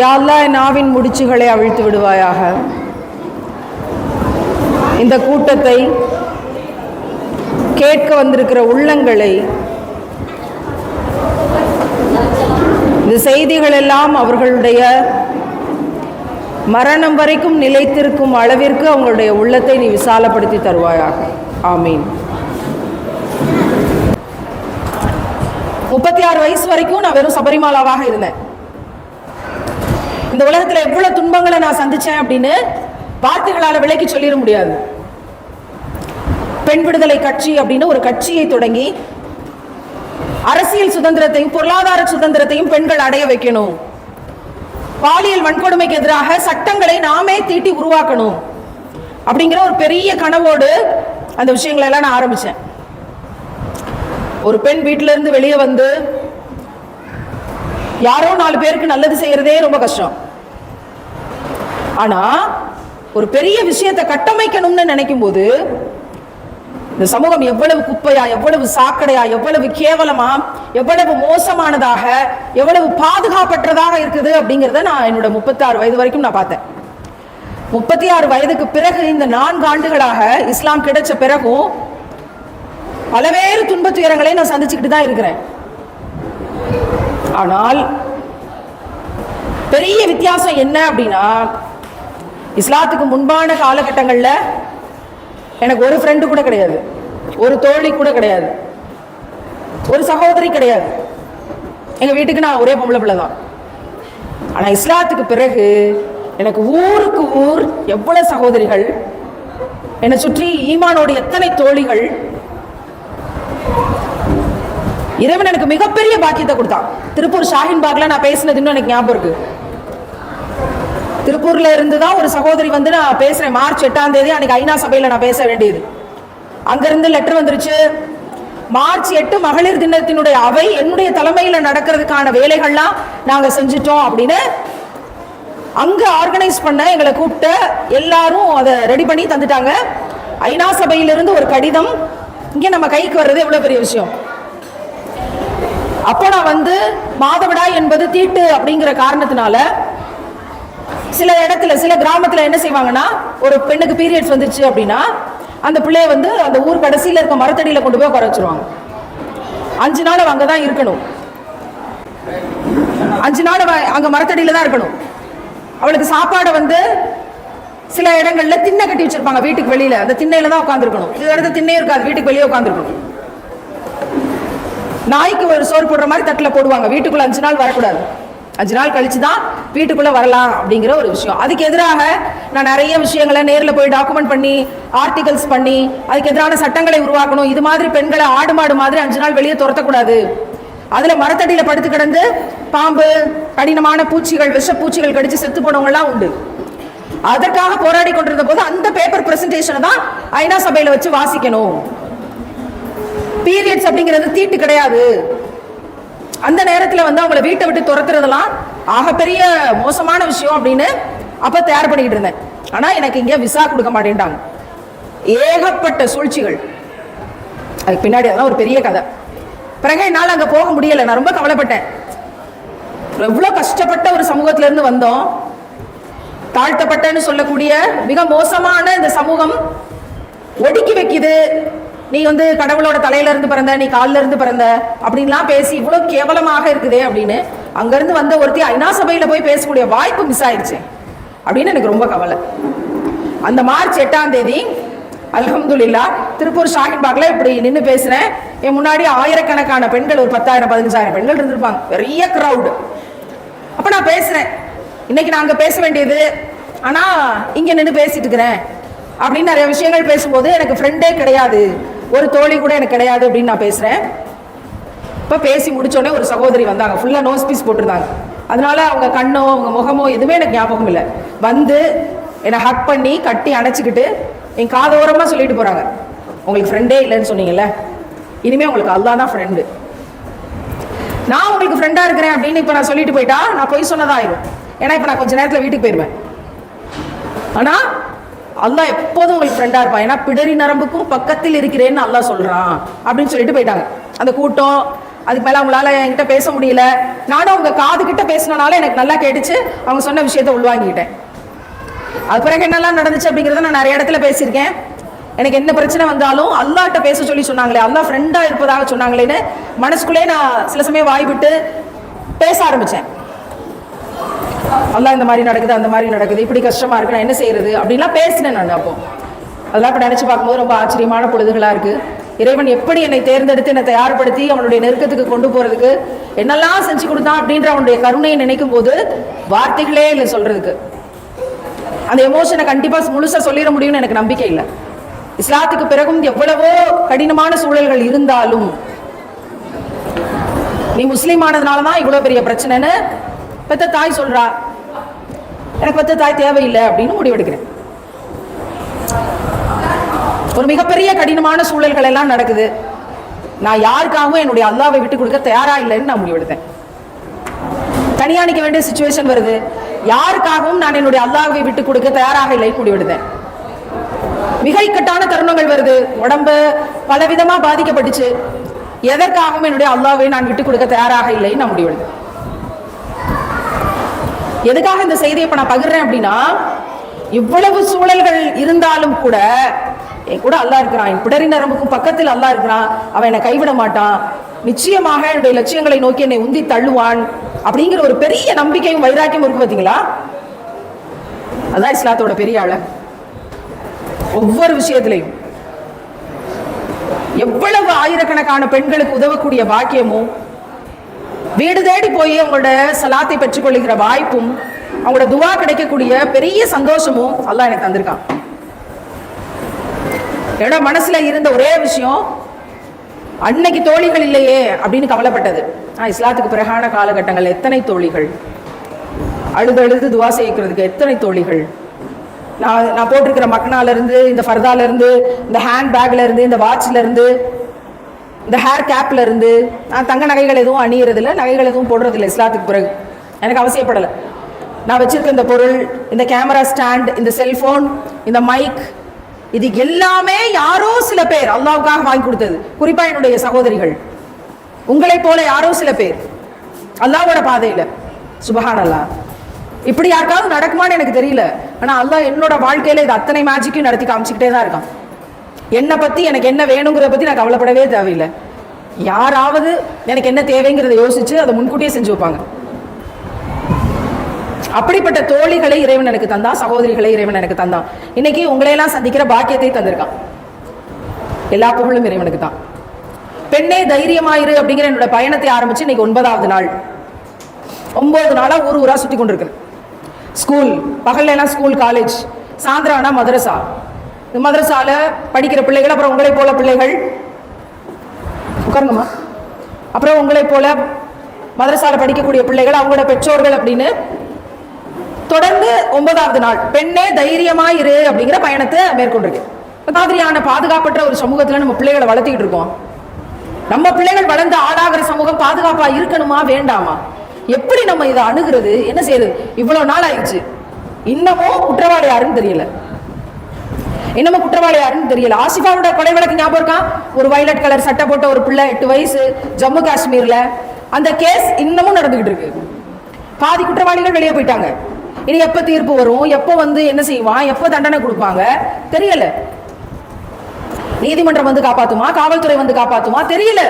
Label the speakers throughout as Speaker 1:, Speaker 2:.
Speaker 1: யாழ்லா என் நாவின் முடிச்சுகளை அவிழ்த்து விடுவாயாக. இந்த கூட்டத்தை கேட்க வந்திருக்கிற உள்ளங்களை இந்த செய்திகள் எல்லாம் அவர்களுடைய மரணம் வரைக்கும் நிலைத்திருக்கும் அளவிற்கு அவங்களுடைய உள்ளத்தை நீ விசாலப்படுத்தி தருவாயாக. ஆமீன். முப்பத்தி ஆறு வயசு வரைக்கும் நான் வெறும் சபரிமாலாவாக இருந்தேன். இந்த உலகத்துல எவ்வளவு துன்பங்களை நான் சந்திச்சேன் அப்படின்னு வார்த்தைகளால விலைக்கு சொல்லிட முடியாது. பெண் விடுதலை கட்சி அப்படின்னு ஒரு கட்சியை தொடங்கி அரசியல் சுதந்திரத்தையும் பொருளாதார சுதந்திரத்தையும் பெண்கள் அடைய வைக்கணும். பாலியல் வன்கொடுமைக்கு எதிராக சட்டங்களை நாமே தீட்டி உருவாக்கணும். அப்படிங்கிற ஒரு பெரிய கனவோடு அந்த விஷயங்களை எல்லாம் நான் ஆரம்பிச்சேன். ஒரு பெண் வீட்டிலிருந்து வெளியே வந்து யாரோ நாலு பேருக்கு நல்லது செய்யறதே ரொம்ப கஷ்டம். ஆனா ஒரு பெரிய விஷயத்தை கட்டமைக்கணும்னு நினைக்கும் போது இந்த சமூகம் எவ்வளவு குப்பையா எவ்வளவு சாக்கடையா எவ்வளவு கேவலமா எவ்வளவு மோசமானதாக எவ்வளவு பாதுகாப்பற்றதாக இருக்குது அப்படிங்கிறத நான் என்னோட முப்பத்தி ஆறு வயது வரைக்கும் நான் பார்த்தேன். முப்பத்தி ஆறு வயதுக்கு பிறகு இந்த நான்கு ஆண்டுகளாக இஸ்லாம் கிடைச்ச பிறகும் பலவேறு துன்பத் துயரங்களை நான் சந்திச்சுக்கிட்டு தான் இருக்கிறேன். ஆனால் பெரிய வித்தியாசம் என்ன அப்படின்னா இஸ்லாத்துக்கு முன்பான காலகட்டங்களில் எனக்கு ஒரு ஃப்ரெண்டு கூட கிடையாது. ஒரு தோழி கூட கிடையாது. ஒரு சகோதரி கிடையாது. எங்கள் வீட்டுக்கு நான் ஒரே பொம்பளை பிள்ளை தான். ஆனால் இஸ்லாத்துக்கு பிறகு எனக்கு ஊருக்கு ஊர் எவ்வளவு சகோதரிகள் என்னை சுற்றி ஈமானோட எத்தனை தோழிகள் இறைவன் எனக்கு மிகப்பெரிய பாக்கியத்தை கொடுத்தான். திருப்பூர் ஷாஹின் பாக்ல நான் பேசினது இன்னும் எனக்கு ஞாபகம் இருக்கு. திருப்பூர்ல இருந்து தான் ஒரு சகோதரி வந்து நான் பேசுறேன். மார்ச் எட்டாம் தேதி அன்னைக்கு ஐநா சபையில நான் பேச வேண்டியது. அங்கிருந்து லெட்டர் வந்துருச்சு. மார்ச் எட்டு மகளிர் தினத்தினுடைய அவை என்னுடைய தலைமையில நடக்கிறதுக்கான வேலைகள்லாம் நாங்க செஞ்சுட்டோம் அப்படின்னு அங்க ஆர்கனைஸ் பண்ண எங்களை கூப்பிட்டு எல்லாரும் அதை ரெடி பண்ணி தந்துட்டாங்க. ஐநா சபையிலிருந்து ஒரு கடிதம். இங்க நம்ம கைக்கு வர்றது எவ்வளவு பெரிய விஷயம்? அப்போ நான் வந்து மாதவிடாய் என்பது தீட்டு அப்படிங்கிற காரணத்தினால சில இடத்துல சில கிராமத்துல என்ன செய்வாங்கன்னா ஒரு பெண்ணுக்கு பீரியட்ஸ் வந்துருச்சு அப்படின்னா அந்த பிள்ளைய வந்து அந்த ஊர் கடைசியில இருக்க மரத்தடியில கொண்டு போய் உட்கார வச்சிருவாங்க. அஞ்சு நாள் அங்கே தான் இருக்கணும். அஞ்சு நாள் அவ அங்க மரத்தடியில தான் இருக்கணும். அவளுக்கு சாப்பாடை வந்து சில இடங்கள்ல திண்ணை கட்டி வச்சிருப்பாங்க வீட்டுக்கு வெளியில. அந்த திண்ணையில தான் உட்காந்துருக்கணும் சில இடத்துல திண்ணே இருக்காது வீட்டுக்கு வெளியே உட்காந்துருக்கணும் நாய்க்கு ஒரு சோறு போடுற மாதிரி தட்டில் போடுவாங்க. வீட்டுக்குள்ள அஞ்சு நாள் வரக்கூடாது. அஞ்சு நாள் கழிச்சு தான் வீட்டுக்குள்ள வரலாம் அப்படிங்கிற ஒரு விஷயம். அதுக்கு எதிராக நான் நிறைய விஷயங்களை நேரில் போய் டாக்குமெண்ட் பண்ணி ஆர்டிகல்ஸ் பண்ணி அதுக்கு எதிரான சட்டங்களை உருவாக்கணும். இது மாதிரி பெண்களை ஆடு மாடு மாதிரி அஞ்சு நாள் வெளியே துரத்தக்கூடாது. அதுல மரத்தடியில படுத்து கிடந்து பாம்பு கடினமான பூச்சிகள் விஷ பூச்சிகள் கடிச்சு செத்து போனவங்கலாம் உண்டு. அதற்காக போராடி கொண்டிருந்த போது அந்த பேப்பர் பிரசன்டேஷனை தான் ஐநா சபையில வச்சு வாசிக்கணும். பீரியட்ஸ் அப்படிங்கிறது தீட்டு கிடையாது. அந்த இடத்துல வந்து அவங்கள வீட்டை விட்டு துரத்துறதெல்லாம் ஆகப்பெரிய மோசமான விஷயம் அப்படின்னு அப்போ தயார் பண்ணிக்கிட்டு இருந்தேன். ஆனால் எனக்கு இங்கே விசா கொடுக்க மாட்டேன்ட்டாங்க ஏகப்பட்ட சூழ்ச்சிகள். அதுக்கு பின்னாடி அதெல்லாம் ஒரு பெரிய கதை. பிறகு என்னால் அங்கே போக முடியலை. நான் ரொம்ப கவலைப்பட்டேன். எவ்வளோ கஷ்டப்பட்ட ஒரு சமூகத்துல இருந்து வந்தோம். தாழ்த்தப்பட்டன்னு சொல்லக்கூடிய மிக மோசமான இந்த சமூகம் ஒடுக்கி வைக்குது. நீ வந்து கடவுளோட தலையில இருந்து பிறந்த நீ கால்ல இருந்து பிறந்த அப்படின்லாம் பேசி இவ்வளவு கேவலமாக இருக்குதே அப்படின்னு அங்கிருந்து வந்த ஒருத்தி ஐநா சபையில போய் பேசக்கூடிய வாய்ப்பு மிஸ் ஆயிடுச்சு அப்படின்னு எனக்கு ரொம்ப கவலை. அந்த மார்ச் எட்டாம் தேதி அலமதுல்லா திருப்பூர் ஷாஹின் இப்படி நின்று பேசுறேன். என் முன்னாடி ஆயிரக்கணக்கான பெண்கள் ஒரு பத்தாயிரம் பதினஞ்சாயிரம் பெண்கள் இருந்திருப்பாங்க. பெரிய கிரவுடு அப்ப நான் பேசுறேன். இன்னைக்கு நான் அங்கே பேச வேண்டியது. ஆனா இங்க நின்று பேசிட்டு இருக்கிறேன். அப்படின்னு நிறைய விஷயங்கள் பேசும்போது எனக்கு ஃப்ரெண்டே கிடையாது. ஒரு தோழி கூட எனக்கு கிடையாது அப்படின்னு நான் பேசுகிறேன் இப்போ பேசி முடிச்சோடனே ஒரு சகோதரி வந்தாங்க. ஃபுல்லாக நோஸ் பீஸ் போட்டிருந்தாங்க. அதனால அவங்க கண்ணோ அவங்க முகமோ எதுவுமே எனக்கு ஞாபகம் இல்லை. வந்து என்னை ஹக் பண்ணி கட்டி அணைச்சிக்கிட்டு என் காதோரமாக சொல்லிட்டு போகிறாங்க உங்களுக்கு ஃப்ரெண்டே இல்லைன்னு சொன்னீங்கல்ல. இனிமேல் உங்களுக்கு அல்லா தான் ஃப்ரெண்டு நான் உங்களுக்கு ஃப்ரெண்டாக இருக்கிறேன் அப்படின்னு இப்போ நான் சொல்லிட்டு போயிட்டா நான் பொய் சொன்னதாயிரும். ஏன்னா இப்போ நான் கொஞ்சம் நேரத்தில் வீட்டுக்கு போயிடுவேன் ஆனால் அல்லா எப்போதும் உங்களுக்கு ஃப்ரெண்டாக இருப்பான் ஏன்னா பிடரி நரம்புக்கும் பக்கத்தில் இருக்கிறேன்னு அல்லா சொல்கிறான் அப்படின்னு சொல்லிட்டு போயிட்டாங்க. அந்த கூட்டம் அதுக்கு மேலே அவங்களால என்கிட்ட பேச முடியல. நானும் அவங்க காது கிட்ட பேசினனால எனக்கு நல்லா கேட்டுச்சு. அவங்க சொன்ன விஷயத்த உள்வாங்கிக்கிட்டேன். அது பிறகு என்னெல்லாம் நடந்துச்சு அப்படிங்கிறத நான் நிறைய இடத்துல பேசியிருக்கேன். எனக்கு என்ன பிரச்சனை வந்தாலும் அல்லாட்ட பேச சொல்லி சொன்னாங்களே அல்லா ஃப்ரெண்டாக இருப்பதாக சொன்னாங்களேன்னு மனசுக்குள்ளே நான் சில சமயம் வாய் விட்டு பேச ஆரம்பித்தேன் அல்லாஹ் இந்த மாதிரி நடக்குது அந்த மாதிரி நடக்குது இப்படி கஷ்டமா இருக்கு நான் என்ன செய்யறது அப்படின்லாம் பேசினேன் நான் அப்போ. அதெல்லாம் இப்போ நினைச்சு பார்க்கும்போது ரொம்ப ஆச்சரியமான பொழுதுகளா இருக்கு. இறைவன் எப்படி என்னை தேர்ந்தெடுத்து என்னை தயார்படுத்தி அவனுடைய நெருக்கத்துக்கு கொண்டு போறதுக்கு என்னெல்லாம் செஞ்சு கொடுத்தான் அப்படின்ற அவனுடைய கருணையை நினைக்கும் போது வார்த்தைகளே இல்லை சொல்றதுக்கு. அந்த எமோஷனை கண்டிப்பா முழுசா சொல்லிட முடியும்னு எனக்கு நம்பிக்கை இல்லை. இஸ்லாத்துக்கு பிறகும் எவ்வளவோ கடினமான சூழல்கள் இருந்தாலும் நீ முஸ்லீம் ஆனதுனால தான் இவ்வளவு பெரிய பிரச்சனைன்னு பெத்த தாய் சொல்றா எனக்கு பெத்த தாய் தேவையில்லை அப்படின்னு முடிவெடுக்கிறேன். ஒரு மிகப்பெரிய கடினமான சூழல்கள் எல்லாம் நடக்குது. நான் யாருக்காகவும் என்னுடைய அல்லாவை விட்டு கொடுக்க தயாரா இல்லைன்னு நான் முடிவெடுத்தேன். தனியா வேண்டிய சுச்சுவேஷன் வருது. யாருக்காகவும் நான் என்னுடைய அல்லாவை விட்டு கொடுக்க தயாராக இல்லைன்னு முடிவெடுத்தேன். மிக இக்கட்டான தருணங்கள் வருது. உடம்பு பலவிதமா பாதிக்கப்பட்டுச்சு. எதற்காகவும் என்னுடைய அல்லாவை நான் விட்டு கொடுக்க தயாராக இல்லைன்னு நான் முடிவெடுத்தேன். எதுக்காக இந்த செய்தியை இப்ப நான் பகிர்றேன் அப்படின்னா இவ்வளவு சூழல்கள் இருந்தாலும் கூட என் கூட அல்லாஹ் இருக்கிறான் என் பிடரி நரம்புக்கும் பக்கத்தில் அல்லா இருக்கிறான் அவன் என்னை கைவிட மாட்டான். நிச்சயமாக என்னுடைய லட்சியங்களை நோக்கி என்னை உந்தி தள்ளுவான் அப்படிங்கிற ஒரு பெரிய நம்பிக்கையும் வைராக்கியம் இருக்கு பார்த்தீங்களா அதான் இஸ்லாத்தோட பெரிய ஆள. ஒவ்வொரு விஷயத்திலையும் எவ்வளவு ஆயிரக்கணக்கான பெண்களுக்கு உதவக்கூடிய பாக்கியமும் வீடு தேடி போய் அவங்களோட சலாத்தை பெற்றுக்கொள்கிற வாய்ப்பும் அவங்களோட துவா கிடைக்கக்கூடிய பெரிய சந்தோஷமும் அல்லாஹ் எனக்கு தந்திருக்கான். என்னோட மனசுல இருந்த ஒரே விஷயம் அன்னைக்கு தோழிகள் இல்லையே அப்படின்னு கவலைப்பட்டது. ஆஹ் இஸ்லாத்துக்கு பிறகான காலகட்டங்கள் எத்தனை தோழிகள்? அழுது அழுது துவா செய்யறதுக்கு எத்தனை தோழிகள்? நான் நான் போட்டிருக்கிற மக்னால இருந்து இந்த ஃபர்தால இருந்து இந்த ஹேண்ட் பேக்ல இருந்து இந்த வாட்ச்ல இருந்து இந்த ஹேர் கேப்ல இருந்து நான் தங்க நகைகள் எதுவும் அணியறதில்ல நகைகள் எதுவும் போடுறதில்ல இஸ்லாத்துக்கு பிறகு. எனக்கு அவசியப்படலை. நான் வச்சுருக்க இந்த பொருள் இந்த கேமரா ஸ்டாண்ட் இந்த செல்ஃபோன் இந்த மைக் இது எல்லாமே யாரோ சில பேர் அல்லாவுக்காக வாங்கி கொடுத்தது. குறிப்பாக என்னுடைய சகோதரிகள். உங்களைப் போல யாரோ சில பேர். அல்லாவோட பாதையில். சுபஹான் அல்லாஹ் இப்படி யாருக்காவது நடக்குமான்னு எனக்கு தெரியல. ஆனால் அல்லாஹ் என்னோட வாழ்க்கையில் இது அத்தனை மேஜிக்கையும் நடத்தி காமிச்சிக்கிட்டே தான் இருக்கான். என்னை பற்றி எனக்கு என்ன வேணுங்கிறத பற்றி நான் கவலைப்படவே தேவையில்லை. யாராவது எனக்கு என்ன தேவைங்கிறத யோசித்து அதை முன்கூட்டியே செஞ்சு வைப்பாங்க. அப்படிப்பட்ட தோழிகளை இறைவன் எனக்கு தந்தான் சகோதரிகளை இறைவன் எனக்கு தந்தான் இன்னைக்கு உங்களையெல்லாம் சந்திக்கிற பாக்கியத்தை தந்திருக்கான். எல்லா புகழும் இறைவனுக்கு தான். பெண்ணே தைரியமாயிரு அப்படிங்கிற என்னோட பயணத்தை ஆரம்பிச்சு இன்னைக்கு ஒன்பதாவது நாள். ஒன்பது நாளாக ஊர் ஊராக சுற்றி கொண்டிருக்கேன் ஸ்கூல் பகல்லாம் ஸ்கூல் காலேஜ் சாயந்தரம்னா மதரசா. மதரசால படிக்கிற பிள்ளைகள் அப்புறம் உங்களை போல பிள்ளைகள். உட்காருங்கம்மா. அப்புறம் உங்களை போல மதரசால படிக்கக்கூடிய பிள்ளைகள் அவங்களோட பெற்றோர்கள் அப்படின்னு. தொடர்ந்து ஒன்பதாவது நாள் பெண்ணே தைரியமாக இரு அப்படிங்கிற பயணத்தை மேற்கொண்டிருக்கு. மாதிரியான பாதுகாப்பற்ற ஒரு சமூகத்துல நம்ம பிள்ளைகளை வளர்த்திக்கிட்டு இருக்கோம். நம்ம பிள்ளைகள் வளர்ந்து ஆளாகிற சமூகம் பாதுகாப்பா இருக்கணுமா வேண்டாமா? எப்படி நம்ம இதை அணுகிறது? என்ன செய்யுது? இவ்வளவு நாள் ஆயிடுச்சு. இன்னமும் குற்றவாளி யாருன்னு தெரியல. என்னமோ குற்றவாளி யாருன்னு தெரியல. ஆசிஃபாவோட கொலை வழக்கு ஞாபகம் இருக்கா? ஒரு வயலட் கலர் சட்டை போட்ட ஒரு பிள்ளை எட்டு வயசு ஜம்மு காஷ்மீர்ல. அந்த கேஸ் இன்னமும் நடந்துகிட்டு இருக்கு. பாதி குற்றவாளிகள் வெளியே போயிட்டாங்க. இனி எப்ப தீர்ப்பு வரும்? எப்போ வந்து என்ன செய்வான் எப்போ தண்டனை கொடுப்பாங்க? தெரியல. நீதிமன்றம் வந்து காப்பாத்துமா? காவல்துறை வந்து காப்பாத்துமா? தெரியல.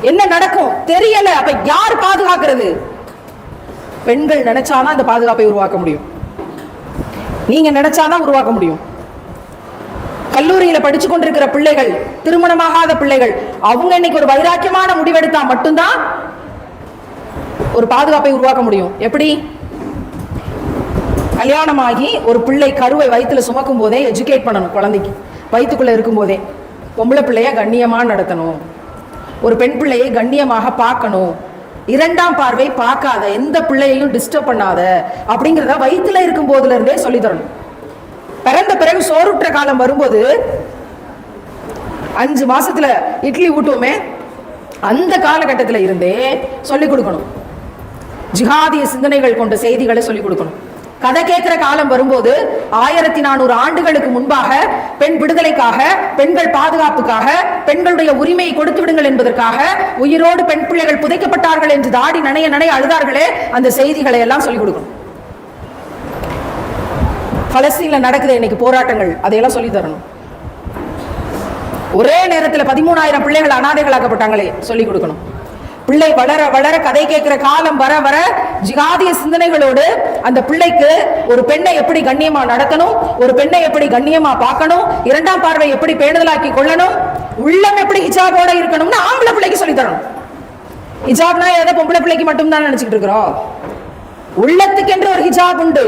Speaker 1: என்ன நடக்கும்? தெரியல. அப்ப யார் பாதுகாக்கிறது? பெண்கள் நினைச்சாதான் அந்த பாதுகாப்பை உருவாக்க முடியும். நீங்கள் நினைச்சாதான் உருவாக்க முடியும். கல்லூரியில் படிச்சு கொண்டிருக்கிற பிள்ளைகள் திருமணமாகாத பிள்ளைகள் அவங்க இன்னைக்கு ஒரு வைராக்கியமான முடிவெடுத்தா மட்டும்தான் ஒரு பாதுகாப்பை உருவாக்க முடியும். எப்படி? கல்யாணமாகி ஒரு பிள்ளை கருவை வயிற்றுல சுமக்கும் போதே எஜுகேட் பண்ணணும் குழந்தைக்கு. வயிற்றுக்குள்ளே இருக்கும் போதே. பொம்பளை பிள்ளைய கண்ணியமாக நடத்தணும். ஒரு பெண் பிள்ளையை கண்ணியமாக பார்க்கணும். இரண்டாம் பார்வை பார்க்காத எந்த பிள்ளையையும் டிஸ்டர்ப் பண்ணாத அப்படிங்கிறத வயிற்றுல இருக்கும் போதுல இருந்தே சொல்லி தரணும் பிறந்த பிறகு சோறுற்ற காலம் வரும்போது அஞ்சு மாசத்துல இட்லி ஊட்டுவோமே அந்த காலகட்டத்தில் இருந்தே சொல்லிக் கொடுக்கணும். ஜிஹாதிய சிந்தனைகள் கொண்ட செய்திகளை சொல்லிக் கொடுக்கணும். கதை கேட்கிற காலம் வரும்போது ஆயிரத்தி நானூறு ஆண்டுகளுக்கு முன்பாக பெண் விடுதலைக்காக பெண்கள் பாதுகாப்புக்காக பெண்களுடைய உரிமையை கொடுத்து விடுங்கள் என்பதற்காக உயிரோடு பெண் பிள்ளைகள் புதைக்கப்பட்டார்கள் என்று தாடி நனைய நனைய அழுதார்களே அந்த செய்திகளை எல்லாம் சொல்லிக் கொடுக்கணும். பலஸ்தீன்ல நடக்குது இன்னைக்கு போராட்டங்கள் அதையெல்லாம் சொல்லி தரணும். ஒரே நேரத்தில் பதிமூணாயிரம் பிள்ளைகள் அனாதைகளாக்கப்பட்டாங்களே சொல்லி கொடுக்கணும். பிள்ளை வளர வளர கதை கேட்கிற காலம் வர வர ஜிகாதிய சிந்தனைகளோடு அந்த பிள்ளைக்கு ஒரு பெண்ணை எப்படி கண்ணியமா நடத்தணும் ஒரு பெண்ணை எப்படி கண்ணியமா பார்க்கணும் இரண்டாம் பார்வை எப்படி பேணுதலாக்கி கொள்ளணும் உள்ளம் எப்படி ஹிஜாபோட இருக்கணும்னு ஆம்பளை பிள்ளைக்கு சொல்லி தரணும். ஹிஜாப்னா ஏதோ பொம்பளை பிள்ளைக்கு மட்டும் தான் நினைச்சுக்கிட்டு இருக்கிறோம்? உள்ளத்துக்கென்று ஒரு ஹிஜாப் உண்டு.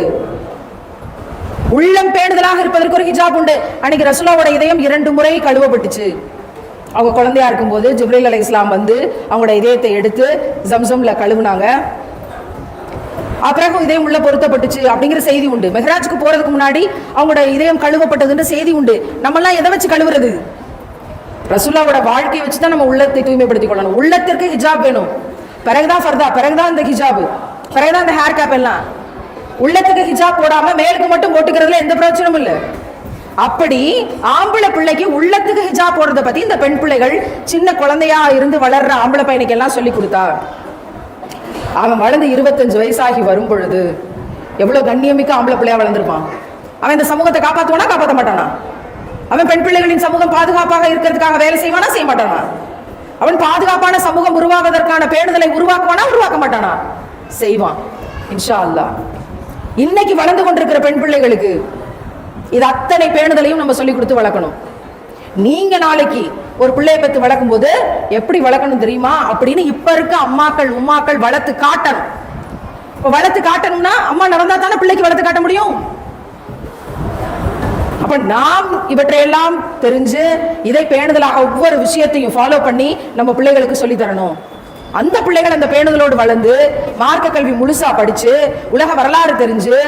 Speaker 1: உள்ளம் பேணுதலாக இருப்பதற்கு ஒரு ஹிஜாப் உண்டு. அன்னைக்கு ரசுலாவோட இதயம் இரண்டு முறை கழுவப்பட்டுச்சு. அவங்க குழந்தையா இருக்கும்போது ஜிப்ரீல் அலை இஸ்லாம் வந்து அவங்களோட இதயத்தை எடுத்து ஜம்சம்ல கழுவுனாங்க. அப்புறம் இதயம் உள்ள பொருத்தப்பட்டுச்சு அப்படிங்கிற செய்தி உண்டு. மெஹராஜுக்கு போறதுக்கு முன்னாடி அவங்களோட இதயம் கழுவப்பட்டதுன்ற செய்தி உண்டு. நம்மெல்லாம் எதை வச்சு கழுவுறது? ரசுல்லாவோட வாழ்க்கையை வச்சு தான் நம்ம உள்ளத்தை தூய்மைப்படுத்திக் கொள்ளணும். உள்ளத்திற்கு ஹிஜாப் வேணும். பிறகுதான் ஃபர்தா பிறகுதான் இந்த ஹிஜாப். பிறகுதான் இந்த ஹேர் கேப் எல்லாம். உள்ளத்துக்கு ஹிஜாப் போடாம மேலுக்கு மட்டும் போட்டுக்கிறதுல எந்த பிரச்சனையும் இல்லை. அப்படி ஆம்பளை பிள்ளைக்கு உள்ளத்துக்கு ஹிஜாப் போடுறத பத்தி இந்த பெண் பிள்ளைகள் சின்ன குழந்தையா இருந்து வளர்ற ஆம்பளை பையனுக்கு எல்லாம் சொல்லி கொடுத்தா? அவன் வளர்ந்து இருபத்தஞ்சு வயசாகி வரும் பொழுது எவ்வளவு கண்ணியமிக்க ஆம்பளை பிள்ளையா வளர்ந்துருப்பான்? அவன் இந்த சமூகத்தை காப்பாத்துவானா காப்பாற்ற மாட்டானா? அவன் பெண் பிள்ளைகளின் சமூகம் பாதுகாப்பாக இருக்கிறதுக்காக வேலை செய்வானா செய்ய மாட்டானா? அவன் பாதுகாப்பான சமூகம் உருவாவதற்கான பேணுதலை உருவாக்குவானா உருவாக்க மாட்டானா? செய்வான். இன்ஷா அல்லாஹ். இன்னைக்கு வளர்ந்து கொண்டிருக்கிற பெண் பிள்ளைகளுக்கு இது அத்தனை பேணுதலையும் நம்ம சொல்லி கொடுத்து வளர்க்கணும். நீங்க நாளைக்கு ஒரு பிள்ளையை பத்தி வளர்க்கும் போது எப்படி வளர்க்கணும் தெரியுமா? அப்படின்னு இப்ப இருக்க அம்மாக்கள் உம்மாக்கள் வளர்த்து காட்டணும். இப்ப வளர்த்து காட்டணும்னா அம்மா நடந்தா தானே பிள்ளைக்கு வளர்த்து காட்ட முடியும்? அப்ப நாம் இவற்றையெல்லாம் தெரிஞ்சு இதை பேணுதலாக ஒவ்வொரு விஷயத்தையும் ஃபாலோ பண்ணி நம்ம பிள்ளைகளுக்கு சொல்லி தரணும். அந்த பிள்ளைகள் அந்த பேணுதலோடு வளர்ந்து மார்க்க கல்வி முழுசா படிச்சு உலக வரலாறு தெரிஞ்சு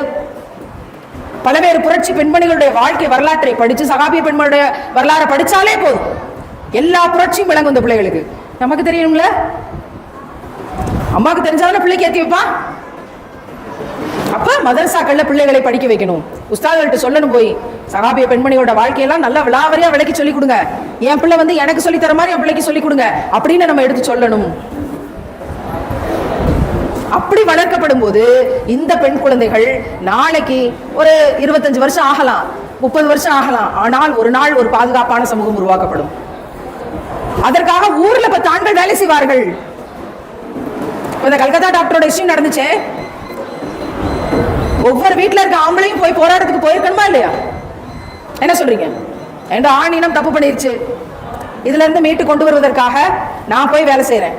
Speaker 1: பலவேறு புரட்சி பெண்மணிகளுடைய வாழ்க்கை வரலாற்றை படித்து சகாபிய பெண்மணியுடைய வரலாறை படித்தாலே போதும். எல்லா புரட்சியும் விளங்கும் இந்த பிள்ளைகளுக்கு. நமக்கு தெரியும்ல? அம்மாவுக்கு தெரிஞ்சாலும் பிள்ளைக்கு ஏத்தி வைப்பான் அப்ப மதரசாக்கள்ல பிள்ளைகளை படிக்க வைக்கணும். உஸ்தாதர்கள்ட்ட சொல்லணும் போய். சகாபிய பெண்மணியோட வாழ்க்கையெல்லாம் நல்லா விளாவரியா விளக்கி சொல்லிக் கொடுங்க. என் பிள்ளை வந்து எனக்கு சொல்லி தர மாதிரி என் பிள்ளைக்கு சொல்லி கொடுங்க. அப்படின்னு நம்ம எடுத்து சொல்லணும். வளர்க்கப்படும் போது இந்த பெண் குழந்தைகள் நாளைக்கு ஒரு இருபத்தஞ்சு வருஷம் ஆகலாம் முப்பது வருஷம் ஆகலாம். ஆனால் ஒரு நாள் ஒரு பாதுகாப்பான சமூகம் உருவாக்கப்படும். அதற்காக ஊர்ல பத்து ஆண்கள் வேலை செய்வார்கள். இந்த கல்கத்தா டாக்டரோட இஷ்யூ நடந்துச்சே. ஒவ்வொரு வீட்ல இருக்க ஆம்பளையும் போய் போராட்டத்துக்கு போயிருக்கணுமா இல்லையா? என்ன சொல்றீங்க? என்ற ஆணினம் தப்பு பண்ணிருச்சு. இதுல இருந்து மீட்டு கொண்டு வருவதற்காக நான் போய் வேலை செய்யறேன்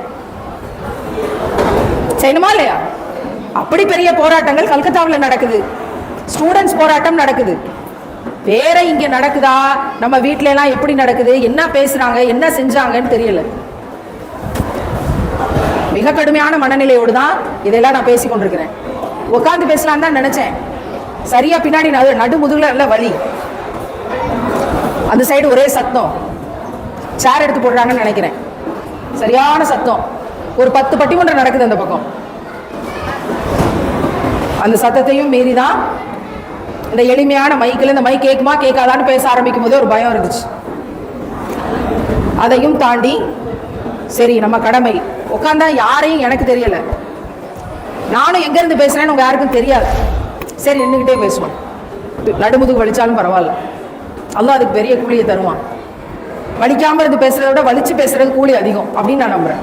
Speaker 1: செய்யணுமா இல்லையா? அப்படி பெரிய போராட்டங்கள் கல்கத்தாவில் நடக்குது. ஸ்டூடெண்ட்ஸ் போராட்டம் நடக்குது. வேற இங்க நடக்குதா? நம்ம வீட்ல எல்லாம் எப்படி நடக்குது? என்ன பேசுறாங்க? என்ன செஞ்சாங்கன்னு தெரியல. மிக கடுமையான மனநிலையோடு தான் இதெல்லாம் நான் பேசி கொண்டிருக்கிறேன். உட்காந்து பேசலாம் தான் நினைச்சேன். சரியா பின்னாடி நடு முதுகுல நல்ல வலி. அந்த சைடு ஒரே சத்தம். சேர் எடுத்து போடுறாங்கன்னு நினைக்கிறேன். சரியான சத்தம். ஒரு பத்து பட்டிமன்றம் நடக்குது அந்த பக்கம். அந்த சத்தத்தையும் மீறி தான் இந்த எளிமையான மைக்கில் இந்த மைக் கேட்குமா கேட்காதான்னு பேச ஆரம்பிக்கும் போதே ஒரு பயம் இருந்துச்சு. அதையும் தாண்டி சரி நம்ம கடமை. உட்காந்தா யாரையும் எனக்கு தெரியல. நானும் எங்கேருந்து பேசுகிறேன்னு உங்கள் யாருக்கும் தெரியாது. சரி நின்றுக்கிட்டே பேசுவோம். நடுமுதுகு வலிச்சாலும் பரவாயில்ல. அல்லா அதுக்கு பெரிய கூலியை தருவான். வலிக்காமல் இருந்து பேசுறத விட வலிச்சு பேசுகிறது கூலி அதிகம் அப்படின்னு நான் நம்புகிறேன்